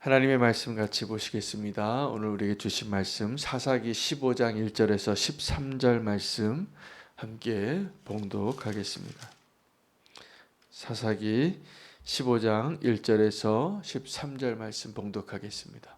하나님의 말씀 같이 보시겠습니다. 오늘 우리에게 주신 말씀 사사기 15장 1절에서 13절 말씀 함께 봉독하겠습니다. 사사기 15장 1절에서 13절 말씀 봉독하겠습니다.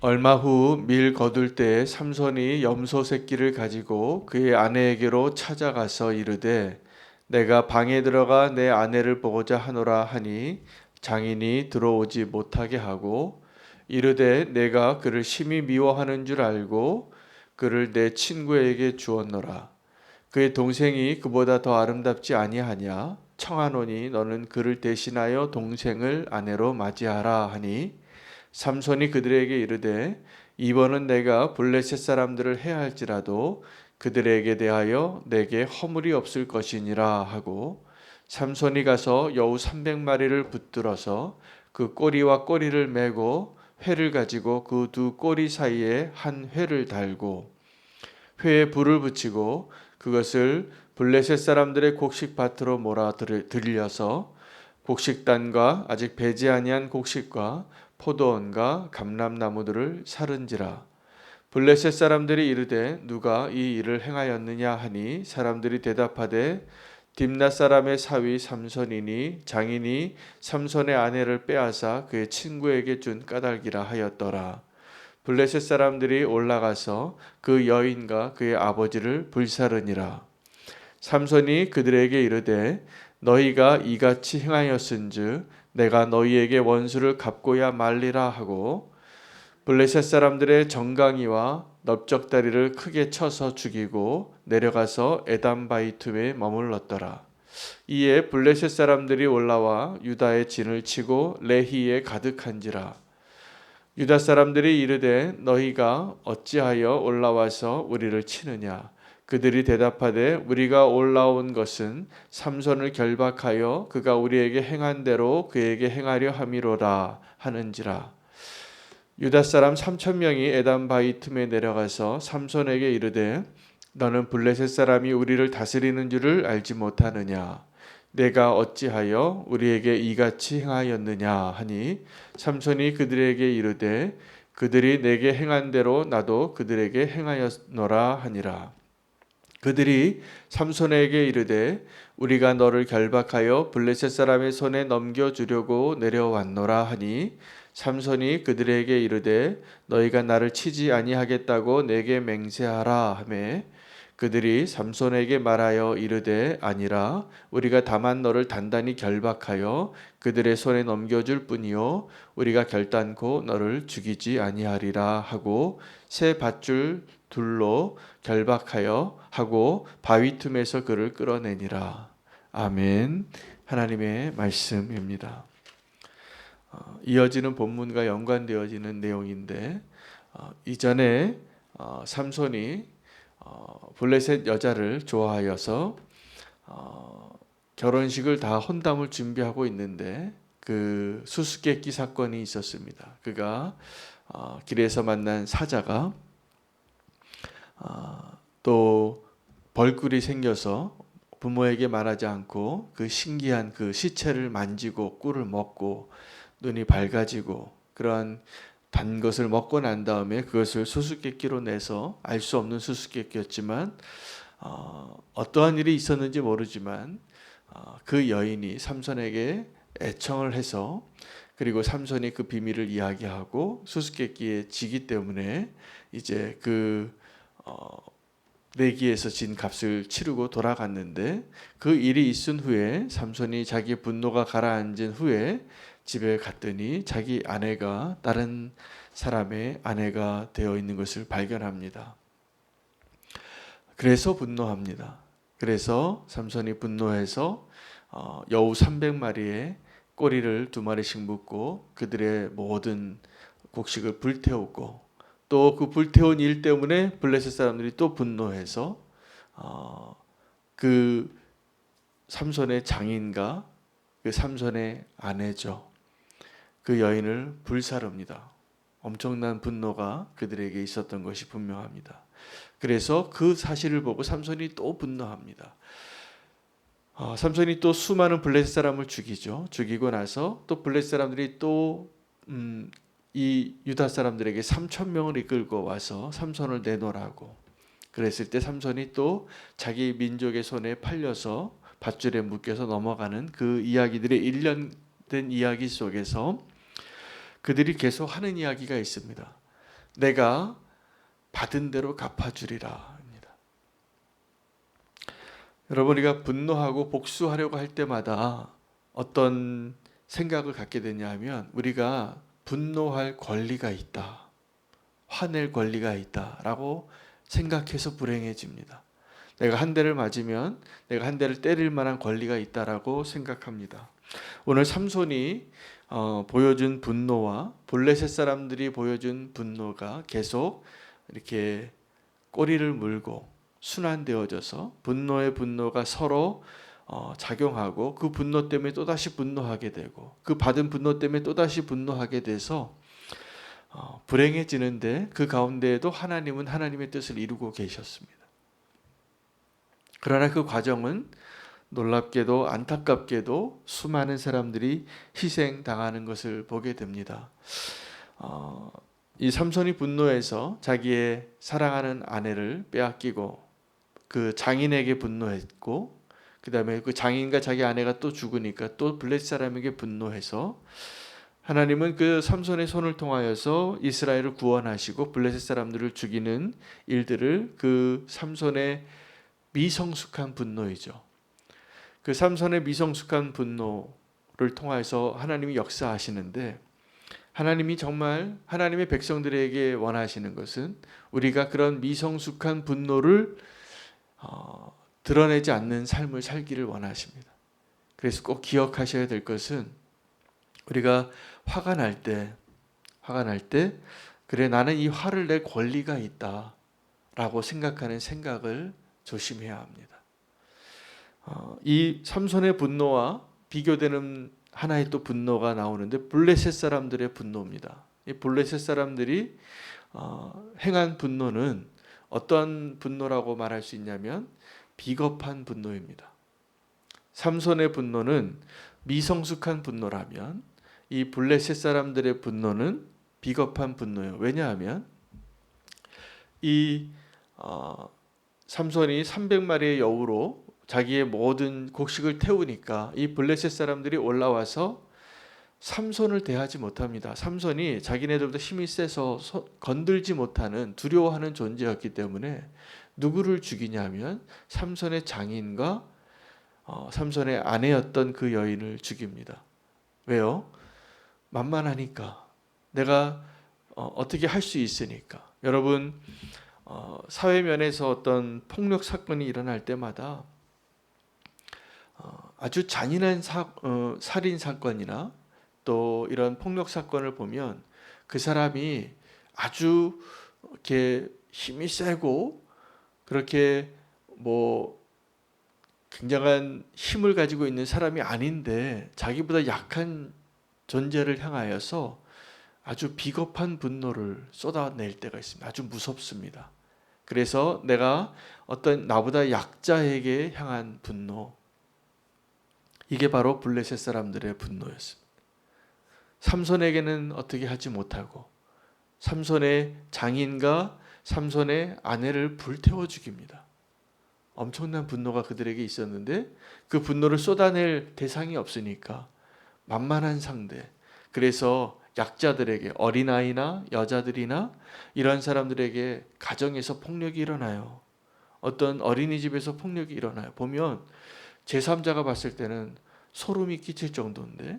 얼마 후 밀 거둘 때 삼손이 염소 새끼를 가지고 그의 아내에게로 찾아가서 이르되 내가 방에 들어가 내 아내를 보고자 하노라 하니 장인이 들어오지 못하게 하고 이르되 내가 그를 심히 미워하는 줄 알고 그를 내 친구에게 주었노라. 그의 동생이 그보다 더 아름답지 아니하냐? 청하노니 너는 그를 대신하여 동생을 아내로 맞이하라 하니 삼손이 그들에게 이르되 이번은 내가 블레셋 사람들을 해할지라도 그들에게 대하여 내게 허물이 없을 것이니라 하고 삼손이 가서 여우 300마리를 붙들어서 그 꼬리와 꼬리를 메고 회를 가지고 그 두 꼬리 사이에 한 회를 달고 회에 불을 붙이고 그것을 블레셋 사람들의 곡식 밭으로 몰아 들려서 곡식단과 아직 배지 아니한 곡식과 포도원과 감람나무들을 사른지라. 블레셋 사람들이 이르되 누가 이 일을 행하였느냐 하니 사람들이 대답하되 딥나 사람의 사위 삼손이니 장인이 삼손의 아내를 빼앗아 그의 친구에게 준 까닭이라 하였더라. 블레셋 사람들이 올라가서 그 여인과 그의 아버지를 불사르니라. 삼손이 그들에게 이르되 너희가 이같이 행하였은즉 내가 너희에게 원수를 갚고야 말리라 하고 블레셋 사람들의 정강이와 넓적다리를 크게 쳐서 죽이고 내려가서 에담 바이툼에 머물렀더라. 이에 블레셋 사람들이 올라와 유다의 진을 치고 레히에 가득한지라. 유다 사람들이 이르되 너희가 어찌하여 올라와서 우리를 치느냐 그들이 대답하되 우리가 올라온 것은 삼손을 결박하여 그가 우리에게 행한 대로 그에게 행하려 함이로라 하는지라 유다 사람 3천 명이 에담 바위 틈에 내려가서 삼손에게 이르되 너는 블레셋 사람이 우리를 다스리는 줄을 알지 못하느냐? 내가 어찌하여 우리에게 이같이 행하였느냐? 하니 삼손이 그들에게 이르되 그들이 내게 행한 대로 나도 그들에게 행하였노라 하니라. 그들이 삼손에게 이르되 우리가 너를 결박하여 블레셋 사람의 손에 넘겨 주려고 내려왔노라 하니 삼손이 그들에게 이르되 너희가 나를 치지 아니하겠다고 내게 맹세하라 하매 그들이 삼손에게 말하여 이르되 아니라 우리가 다만 너를 단단히 결박하여 그들의 손에 넘겨줄 뿐이요 우리가 결단코 너를 죽이지 아니하리라 하고 새 밧줄 둘로 결박하여 하고 바위 틈에서 그를 끌어내니라 아멘 하나님의 말씀입니다. 어, 이어지는 본문과 연관되어지는 내용인데 어, 이전에 어, 삼손이 블레셋 여자를 좋아하여서 결혼식을 다 혼담을 준비하고 있는데 그 수수께끼 사건이 있었습니다. 그가 길에서 만난 사자가 또 벌꿀이 생겨서 부모에게 말하지 않고 그 신기한 그 시체를 만지고 꿀을 먹고 눈이 밝아지고 그러한 단 것을 먹고 난 다음에 그것을 수수께끼로 내서 알 수 없는 수수께끼였지만 어, 어떠한 일이 있었는지 모르지만 어, 그 여인이 삼손에게 애청을 해서 그리고 삼손이 그 비밀을 이야기하고 수수께끼에 지기 때문에 이제 그 어, 내기에서 진 값을 치르고 돌아갔는데 그 일이 있은 후에 삼손이 자기 분노가 가라앉은 후에 집에 갔더니 자기 아내가 다른 사람의 아내가 되어 있는 것을 발견합니다. 그래서 분노합니다. 그래서 삼손이 분노해서 어, 여우 300마리의 꼬리를 두 마리씩 묶고 그들의 모든 곡식을 불태우고 또 그 불태운 일 때문에 블레셋 사람들이 또 분노해서 어, 그 삼손의 장인과 그 삼손의 아내죠. 그 여인을 불사릅니다. 엄청난 분노가 그들에게 있었던 것이 분명합니다. 그래서 그 사실을 보고 삼손이 또 분노합니다. 어, 삼손이 또 수많은 블레셋 사람을 죽이죠. 죽이고 나서 또 블레셋 사람들이 또 음, 이 유다 사람들에게 3천 명을 이끌고 와서 삼손을 내놓으라고 그랬을 때 삼손이 또 자기 민족의 손에 팔려서 밧줄에 묶여서 넘어가는 그 이야기들의 일련된 이야기 속에서 그들이 계속 하는 이야기가 있습니다. 내가 받은 대로 갚아주리라. 여러분 우리가 분노하고 복수하려고 할 때마다 어떤 생각을 갖게 되냐면 우리가 분노할 권리가 있다. 화낼 권리가 있다 라고 생각해서 불행해집니다. 내가 한 대를 맞으면 내가 한 대를 때릴 만한 권리가 있다라고 생각합니다. 오늘 삼손이 어, 보여준 분노와 블레셋 사람들이 보여준 분노가 계속 이렇게 꼬리를 물고 순환되어져서 분노의 분노가 서로 어, 작용하고 그 분노 때문에 또 다시 분노하게 되고 그 받은 분노 때문에 또 다시 분노하게 돼서 어, 불행해지는데 그 가운데에도 하나님은 하나님의 뜻을 이루고 계셨습니다. 그러나 그 과정은 놀랍게도 안타깝게도 수많은 사람들이 희생당하는 것을 보게 됩니다. 어, 이 삼손이 분노해서 자기의 사랑하는 아내를 빼앗기고 그 장인에게 분노했고 그 다음에 그 장인과 자기 아내가 또 죽으니까 또 블레셋 사람에게 분노해서 하나님은 그 삼손의 손을 통하여서 이스라엘을 구원하시고 블레셋 사람들을 죽이는 일들을 그 삼손의 미성숙한 분노이죠. 그 삼손의 미성숙한 분노를 통해서 하나님이 역사하시는데 하나님이 정말 하나님의 백성들에게 원하시는 것은 우리가 그런 미성숙한 분노를 어, 드러내지 않는 삶을 살기를 원하십니다. 그래서 꼭 기억하셔야 될 것은 우리가 화가 날 때, 화가 날 때, 그래 나는 이 화를 낼 권리가 있다 라고 생각하는 생각을 조심해야 합니다. 어, 이 삼손의 분노와 비교되는 하나의 또 분노가 나오는데 블레셋 사람들의 분노입니다. 이 블레셋 사람들이 어, 행한 분노는 어떤 분노라고 말할 수 있냐면 비겁한 분노입니다. 삼손의 분노는 미성숙한 분노라면 이 블레셋 사람들의 분노는 비겁한 분노예요. 왜냐하면 이 어, 삼손이 300마리의 여우로 자기의 모든 곡식을 태우니까 이 블레셋 사람들이 올라와서 삼손을 대하지 못합니다. 삼손이 자기네들보다 힘이 세서 건들지 못하는 두려워하는 존재였기 때문에 누구를 죽이냐면 삼손의 장인과 어, 삼손의 아내였던 그 여인을 죽입니다. 왜요? 만만하니까 내가 어, 떻게 할 수 있으니까. 여러분 어, 사회면에서 어떤 폭력 사건이 일어날 때마다 어, 아주 잔인한 사, 어, 살인 사건이나 또 이런 폭력 사건을 보면 그 사람이 아주 이렇게 힘이 세고 그렇게 뭐 굉장한 힘을 가지고 있는 사람이 아닌데 자기보다 약한 존재를 향하여서 아주 비겁한 분노를 쏟아낼 때가 있습니다. 아주 무섭습니다. 그래서 내가 어떤 나보다 약자에게 향한 분노, 이게 바로 블레셋 사람들의 분노였습니다. 삼손에게는 어떻게 하지 못하고 삼손의 장인과 삼손의 아내를 불태워 죽입니다. 엄청난 분노가 그들에게 있었는데 그 분노를 쏟아낼 대상이 없으니까 만만한 상대. 그래서 약자들에게 어린아이나 여자들이나 이런 사람들에게 가정에서 폭력이 일어나요. 어떤 어린이집에서 폭력이 일어나요. 보면 제3자가 봤을 때는 소름이 끼칠 정도인데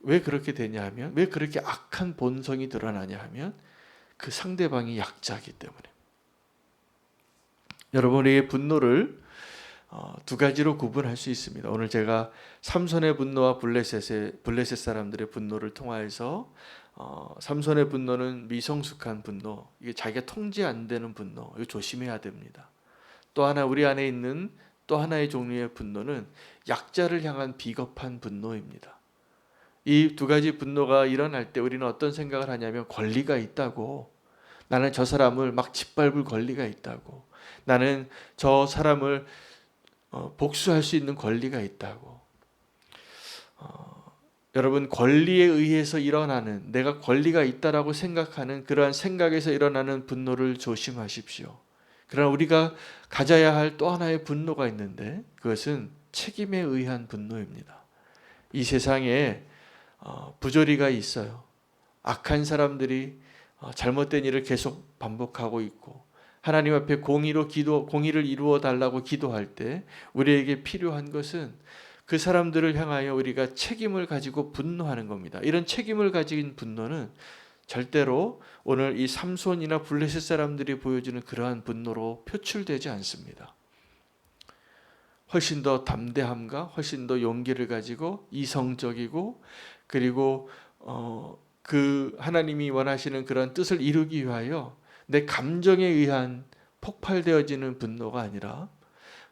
왜 그렇게 되냐 하면 왜 그렇게 악한 본성이 드러나냐 하면 그 상대방이 약자이기 때문에 여러분의 분노를 어, 두 가지로 구분할 수 있습니다. 오늘 제가 삼손의 분노와 블레셋의 블레셋 사람들의 분노를 통하여서 어, 삼손의 분노는 미성숙한 분노, 이게 자기가 통제 안 되는 분노, 이거 조심해야 됩니다. 또 하나 우리 안에 있는 또 하나의 종류의 분노는 약자를 향한 비겁한 분노입니다. 이 두 가지 분노가 일어날 때 우리는 어떤 생각을 하냐면 권리가 있다고 나는 저 사람을 막 짓밟을 권리가 있다고 나는 저 사람을 어, 복수할 수 있는 권리가 있다고. 어, 여러분 권리에 의해서 일어나는 내가 권리가 있다라고 생각하는 그러한 생각에서 일어나는 분노를 조심하십시오. 그러나 우리가 가져야 할 또 하나의 분노가 있는데 그것은 책임에 의한 분노입니다. 이 세상에 어, 부조리가 있어요. 악한 사람들이 어, 잘못된 일을 계속 반복하고 있고 하나님 앞에 공의로 기도 공의를 이루어 달라고 기도할 때 우리에게 필요한 것은 그 사람들을 향하여 우리가 책임을 가지고 분노하는 겁니다. 이런 책임을 가진 분노는 절대로 오늘 이 삼손이나 블레셋 사람들이 보여주는 그러한 분노로 표출되지 않습니다. 훨씬 더 담대함과 훨씬 더 용기를 가지고 이성적이고 그리고 어, 그 하나님이 원하시는 그런 뜻을 이루기 위하여 내 감정에 의한 폭발되어지는 분노가 아니라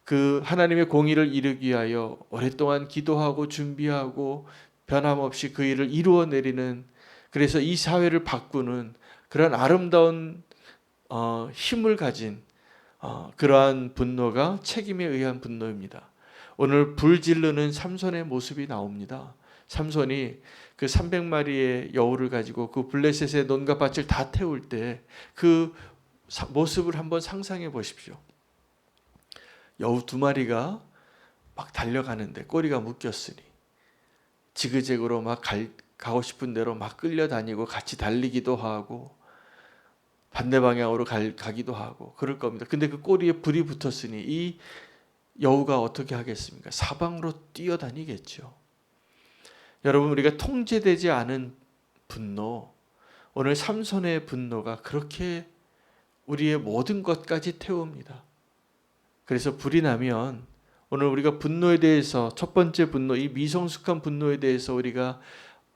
그 하나님의 공의를 이루기 위하여 오랫동안 기도하고 준비하고 변함없이 그 일을 이루어 내리는 그래서 이 사회를 바꾸는 그런 아름다운 어, 힘을 가진 어, 그러한 분노가 책임에 의한 분노입니다. 오늘 불 지르는 삼손의 모습이 나옵니다. 삼손이 그 300마리의 여우를 가지고 그 블레셋의 논과 밭을 다 태울 때 그 모습을 한번 상상해 보십시오. 여우 두 마리가 막 달려가는데 꼬리가 묶였으니 지그재그로 막 갈, 가고 싶은 대로 막 끌려다니고 같이 달리기도 하고 반대 방향으로 갈, 가기도 하고 그럴 겁니다. 근데 그 꼬리에 불이 붙었으니 이 여우가 어떻게 하겠습니까? 사방으로 뛰어다니겠죠. 여러분 우리가 통제되지 않은 분노 오늘 삼손의 분노가 그렇게 우리의 모든 것까지 태웁니다. 그래서 불이 나면 오늘 우리가 분노에 대해서 첫 번째 분노 이 미성숙한 분노에 대해서 우리가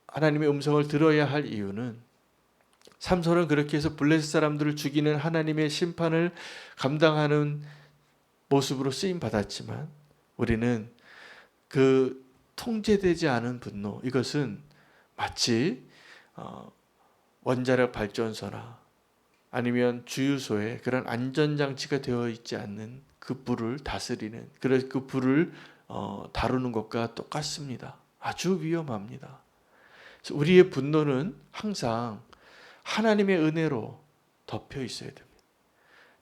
하나님의 음성을 들어야 할 이유는 삼손은 그렇게 해서 블레셋 사람들을 죽이는 하나님의 심판을 감당하는 모습으로 쓰임 받았지만 우리는 그 통제되지 않은 분노 이것은 마치 어, 원자력 발전소나 아니면 주유소에 그런 안전장치가 되어 있지 않는 그 불을 다스리는 그래서 그 불을 어, 다루는 것과 똑같습니다. 아주 위험합니다. 우리의 분노는 항상 하나님의 은혜로 덮여 있어야 됩니다.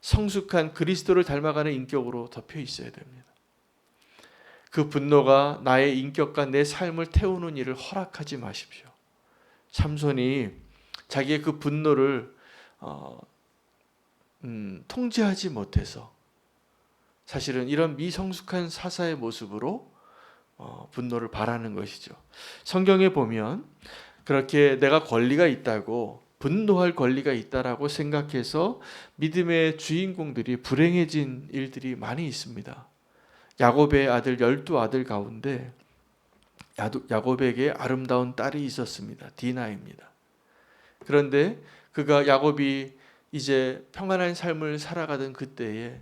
성숙한 그리스도를 닮아가는 인격으로 덮여 있어야 됩니다. 그 분노가 나의 인격과 내 삶을 태우는 일을 허락하지 마십시오. 삼손이 자기의 그 분노를 어, 음, 통제하지 못해서 사실은 이런 미성숙한 사사의 모습으로 어, 분노를 바라는 것이죠. 성경에 보면 그렇게 내가 권리가 있다고 분노할 권리가 있다라고 생각해서 믿음의 주인공들이 불행해진 일들이 많이 있습니다. 야곱의 아들 열두 아들 가운데 야곱에게 아름다운 딸이 있었습니다. 디나입니다. 그런데 그가 야곱이 이제 평안한 삶을 살아가던 그때에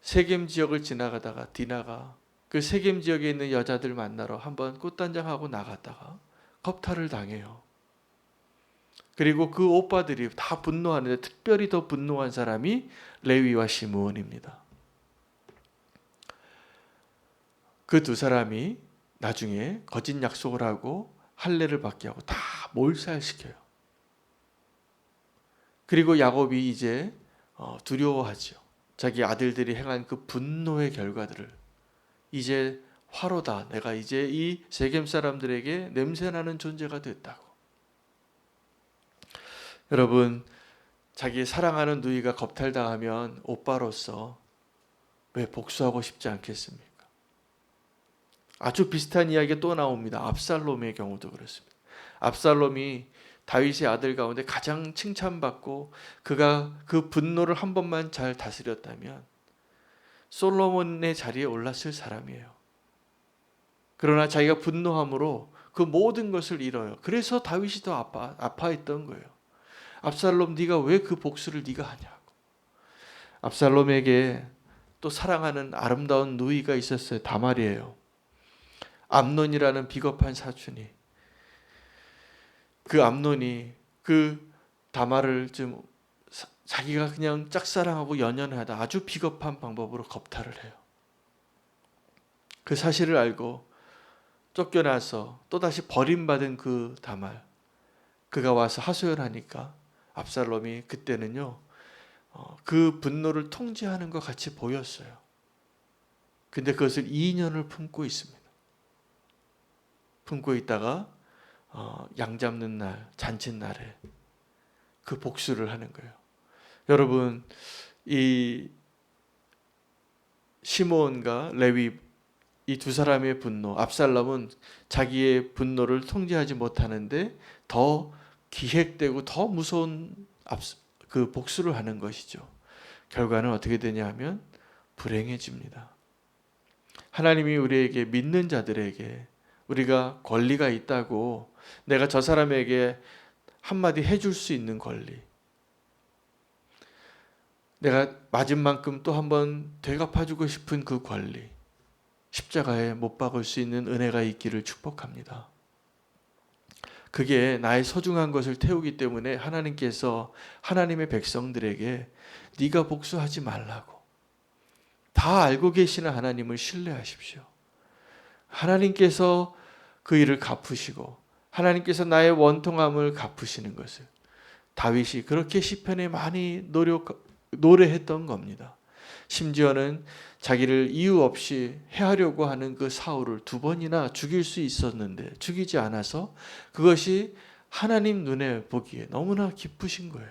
세겜 지역을 지나가다가 디나가 그 세겜 지역에 있는 여자들 만나러 한번 꽃단장하고 나갔다가 겁탈을 당해요. 그리고 그 오빠들이 다 분노하는데 특별히 더 분노한 사람이 레위와 시므온입니다. 그 두 사람이 나중에 거짓 약속을 하고 할례를 받게 하고 다 몰살시켜요. 그리고 야곱이 이제 어, 두려워하죠. 자기 아들들이 행한 그 분노의 결과들을 이제 화로다. 내가 이제 이 세겜 사람들에게 냄새나는 존재가 됐다고. 여러분 자기 사랑하는 누이가 겁탈당하면 오빠로서 왜 복수하고 싶지 않겠습니까? 아주 비슷한 이야기가 또 나옵니다. 압살롬의 경우도 그렇습니다. 압살롬이 다윗의 아들 가운데 가장 칭찬받고 그가 그 분노를 한 번만 잘 다스렸다면 솔로몬의 자리에 올랐을 사람이에요. 그러나 자기가 분노함으로 그 모든 것을 잃어요. 그래서 다윗이 더 아파 아파했던 거예요. 압살롬 네가 왜 그 복수를 네가 하냐고. 압살롬에게 또 사랑하는 아름다운 누이가 있었어요. 다말이에요. 암논이라는 비겁한 사촌이 그 암논이 그 다말을 좀 자기가 그냥 짝사랑하고 연연하다 아주 비겁한 방법으로 겁탈을 해요. 그 사실을 알고 쫓겨나서 또다시 버림받은 그 다말 그가 와서 하소연하니까 압살롬이 그때는요 어, 그 분노를 통제하는 것 같이 보였어요. 근데 그것을 2년을 품고 있습니다. 품고 있다가 어, 양 잡는 날 잔칫날에 그 복수를 하는 거예요. 여러분 이 시몬과 레위 이 두 사람의 분노, 압살롬은 자기의 분노를 통제하지 못하는데 더 기획되고 더 무서운 압, 그 복수를 하는 것이죠. 결과는 어떻게 되냐면 불행해집니다. 하나님이 우리에게 믿는 자들에게 우리가 권리가 있다고 내가 저 사람에게 한마디 해줄 수 있는 권리. 내가 맞은 만큼 또 한번 되갚아주고 싶은 그 권리. 십자가에 못 박을 수 있는 은혜가 있기를 축복합니다. 그게 나의 소중한 것을 태우기 때문에 하나님께서 하나님의 백성들에게 네가 복수하지 말라고 다 알고 계시는 하나님을 신뢰하십시오. 하나님께서 그 일을 갚으시고 하나님께서 나의 원통함을 갚으시는 것을 다윗이 그렇게 시편에 많이 노력 노래했던 겁니다. 심지어는 자기를 이유 없이 해하려고 하는 그 사울을 두 번이나 죽일 수 있었는데 죽이지 않아서 그것이 하나님 눈에 보기에 너무나 기쁘신 거예요.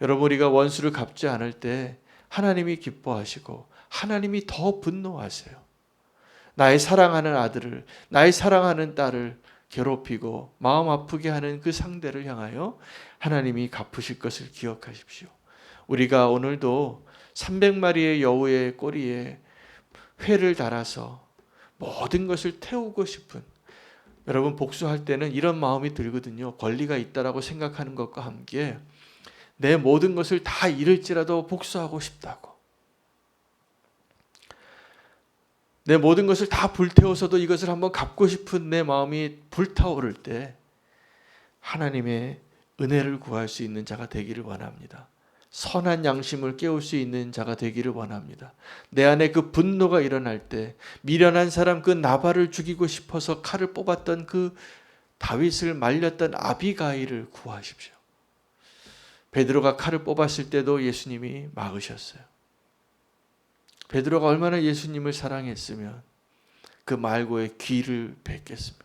여러분 우리가 원수를 갚지 않을 때 하나님이 기뻐하시고 하나님이 더 분노하세요. 나의 사랑하는 아들을 나의 사랑하는 딸을 괴롭히고 마음 아프게 하는 그 상대를 향하여 하나님이 갚으실 것을 기억하십시오. 우리가 오늘도 300마리의 여우의 꼬리에 회를 달아서 모든 것을 태우고 싶은 여러분 복수할 때는 이런 마음이 들거든요. 권리가 있다라고 생각하는 것과 함께 내 모든 것을 다 잃을지라도 복수하고 싶다고. 내 모든 것을 다 불태워서도 이것을 한번 갚고 싶은 내 마음이 불타오를 때 하나님의 은혜를 구할 수 있는 자가 되기를 원합니다. 선한 양심을 깨울 수 있는 자가 되기를 원합니다. 내 안에 그 분노가 일어날 때 미련한 사람 그 나발을 죽이고 싶어서 칼을 뽑았던 그 다윗을 말렸던 아비가일을 구하십시오. 베드로가 칼을 뽑았을 때도 예수님이 막으셨어요. 베드로가 얼마나 예수님을 사랑했으면 그 말고의 귀를 뱉겠습니까?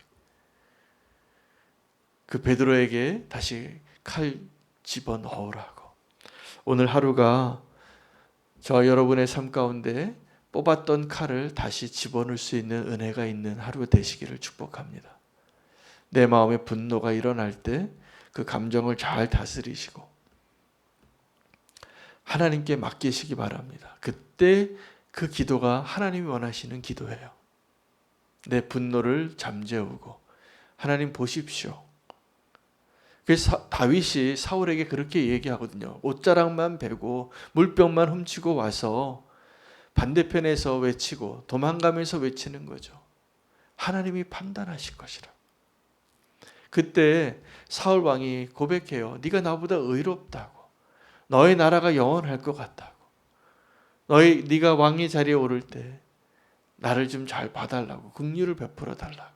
그 베드로에게 다시 칼 집어 넣으라고. 오늘 하루가 저 여러분의 삶 가운데 뽑았던 칼을 다시 집어넣을 수 있는 은혜가 있는 하루 되시기를 축복합니다. 내 마음에 분노가 일어날 때 그 감정을 잘 다스리시고 하나님께 맡기시기 바랍니다. 그때 그 기도가 하나님이 원하시는 기도예요. 내 분노를 잠재우고 하나님 보십시오. 그래서 다윗이 사울에게 그렇게 얘기하거든요. 옷자락만 베고 물병만 훔치고 와서 반대편에서 외치고 도망가면서 외치는 거죠. 하나님이 판단하실 것이라. 그때 사울 왕이 고백해요. 네가 나보다 의롭다고. 너의 나라가 영원할 것 같다고. 너희 네가 왕의 자리에 오를 때 나를 좀 잘 봐달라고 긍휼을 베풀어 달라고.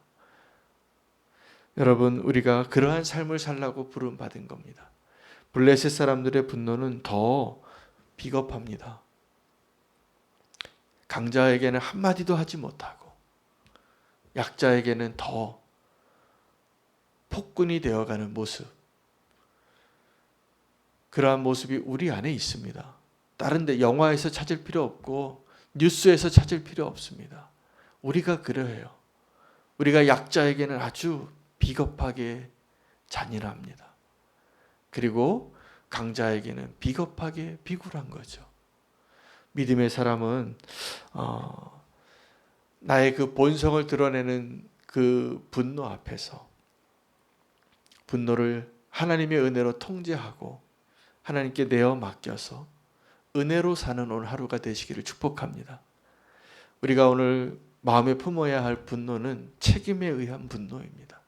여러분 우리가 그러한 삶을 살라고 부름 받은 겁니다. 블레셋 사람들의 분노는 더 비겁합니다. 강자에게는 한마디도 하지 못하고 약자에게는 더 폭군이 되어가는 모습. 그러한 모습이 우리 안에 있습니다. 다른데 영화에서 찾을 필요 없고 뉴스에서 찾을 필요 없습니다. 우리가 그러해요. 우리가 약자에게는 아주 비겁하게 잔인합니다. 그리고 강자에게는 비겁하게 비굴한 거죠. 믿음의 사람은 어, 나의 그 본성을 드러내는 그 분노 앞에서 분노를 하나님의 은혜로 통제하고 하나님께 내어 맡겨서 은혜로 사는 오늘 하루가 되시기를 축복합니다. 우리가 오늘 마음에 품어야 할 분노는 책임에 의한 분노입니다.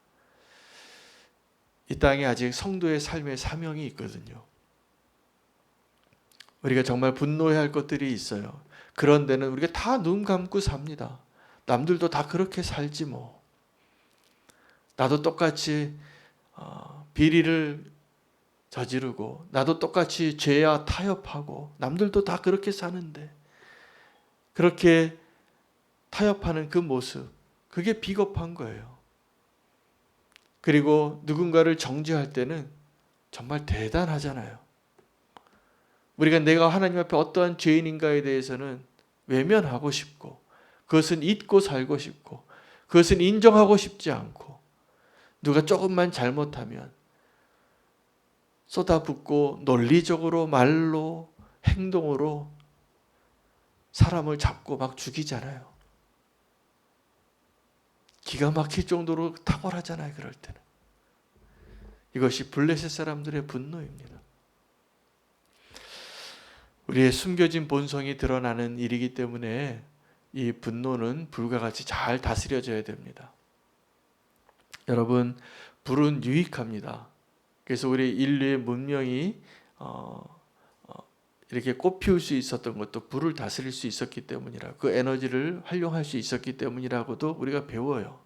이 땅에 아직 성도의 삶의 사명이 있거든요. 우리가 정말 분노해야 할 것들이 있어요. 그런 데는 우리가 다 눈 감고 삽니다. 남들도 다 그렇게 살지 뭐. 나도 똑같이 어, 비리를 저지르고 나도 똑같이 죄와 타협하고 남들도 다 그렇게 사는데 그렇게 타협하는 그 모습 그게 비겁한 거예요. 그리고 누군가를 정죄할 때는 정말 대단하잖아요. 우리가 내가 하나님 앞에 어떠한 죄인인가에 대해서는 외면하고 싶고 그것은 잊고 살고 싶고 그것은 인정하고 싶지 않고 누가 조금만 잘못하면 쏟아붓고 논리적으로 말로 행동으로 사람을 잡고 막 죽이잖아요. 기가 막힐 정도로 탁월하잖아요. 그럴 때는. 이것이 블레셋 사람들의 분노입니다. 우리의 숨겨진 본성이 드러나는 일이기 때문에 이 분노는 불과 같이 잘 다스려져야 됩니다. 여러분, 불은 유익합니다. 그래서 우리 인류의 문명이 어, 어, 이렇게 꽃 피울 수 있었던 것도 불을 다스릴 수 있었기 때문이라 그 에너지를 활용할 수 있었기 때문이라고도 우리가 배워요.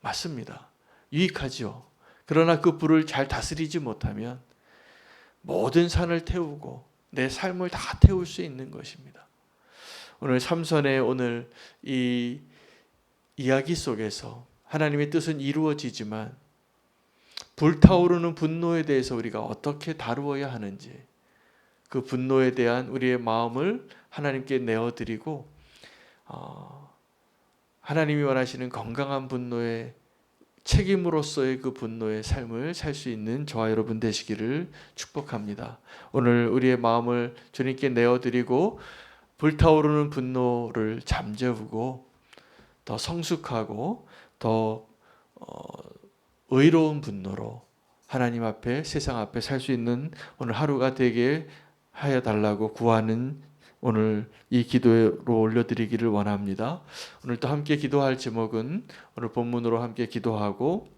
맞습니다. 유익하지요. 그러나 그 불을 잘 다스리지 못하면 모든 산을 태우고 내 삶을 다 태울 수 있는 것입니다. 오늘 삼선의 오늘 이 이야기 속에서 하나님의 뜻은 이루어지지만 불타오르는 분노에 대해서 우리가 어떻게 다루어야 하는지 그 분노에 대한 우리의 마음을 하나님께 내어드리고 어, 하나님이 원하시는 건강한 분노의 책임으로서의 그 분노의 삶을 살 수 있는 저와 여러분 되시기를 축복합니다. 오늘 우리의 마음을 주님께 내어드리고 불타오르는 분노를 잠재우고 더 성숙하고 더 어, 의로운 분노로 하나님 앞에 세상 앞에 살 수 있는 오늘 하루가 되게 하여 달라고 구하는 오늘 이 기도로 올려드리기를 원합니다. 오늘 또 함께 기도할 제목은 오늘 본문으로 함께 기도하고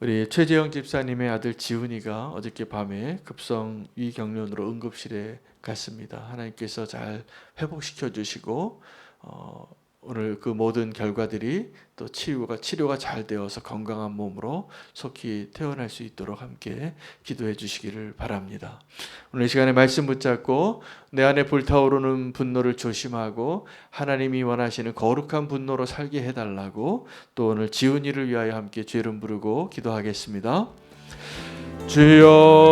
우리 최재영 집사님의 아들 지훈이가 어저께 밤에 급성 위경련으로 응급실에 갔습니다. 하나님께서 잘 회복시켜 주시고 어, 오늘 그 모든 결과들이 또 치료가 치료가 잘 되어서 건강한 몸으로 속히 태어날 수 있도록 함께 기도해 주시기를 바랍니다. 오늘 이 시간에 말씀 붙잡고 내 안에 불타오르는 분노를 조심하고 하나님이 원하시는 거룩한 분노로 살게 해 달라고 또 오늘 지훈이를 위하여 함께 죄를 부르고 기도하겠습니다. 주여